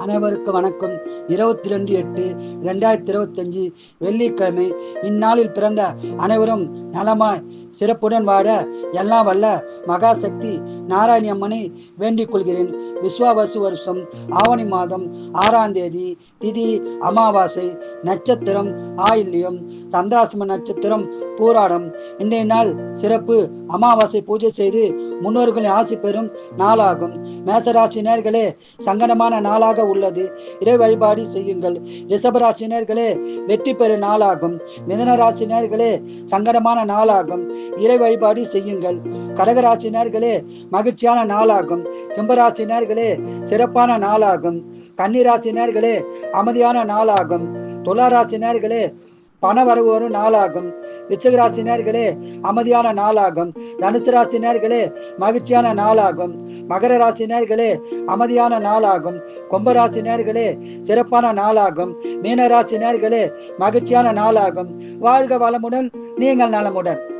அனைவருக்கும் வணக்கம். இருபத்தி ரெண்டு எட்டு ரெண்டாயிரத்தி இருபத்தஞ்சு வெள்ளிக்கிழமை இந்நாளில் பிறந்த அனைவரும் நலமாய் சிறப்புடன் வாழ எல்லாம் வல்ல மகாசக்தி நாராயணி அம்மனை வேண்டிக் கொள்கிறேன். விஸ்வாவசு வருஷம் ஆவணி மாதம் ஆறாம் தேதி திதி அமாவாசை நட்சத்திரம் ஆயில்யம் சந்திராசிரம நட்சத்திரம் போராடம். இன்றைய நாள் சிறப்பு அமாவாசை பூஜை செய்து முன்னோர்களின் ஆசி பெறும் நாளாகும். மேசராசி நேர்களே சங்கடமான நாளாக உள்ளது. இறை வழிபாடு செய்யுங்கள். ரிசபராசினர்களே வெற்றி பெறும் நாளாகும். மிதன சங்கடமான நாளாகும். இறை வழிபாடு செய்யுங்கள். கடகராசி மகிழ்ச்சியான நாளாகும். சிம்பராசினர்களே சிறப்பான நாளாகும். கன்னிராசினர்களே அமைதியான நாளாகும். துளாராசினர்களே பண வரவு வரும் நாளாகும். விச்சகராசி நேர்களே அமைதியான நாளாகும். தனுசு ராசி நேர்களே மகிழ்ச்சியான நாளாகும். மகர ராசி நேர்களே அமைதியான நாளாகும். கும்பராசி நேர்களே சிறப்பான நாளாகும். மீன ராசி நேர்களே மகிழ்ச்சியான நாளாகும். வாழ்க வளமுடன் நீங்கள் நலமுடன்.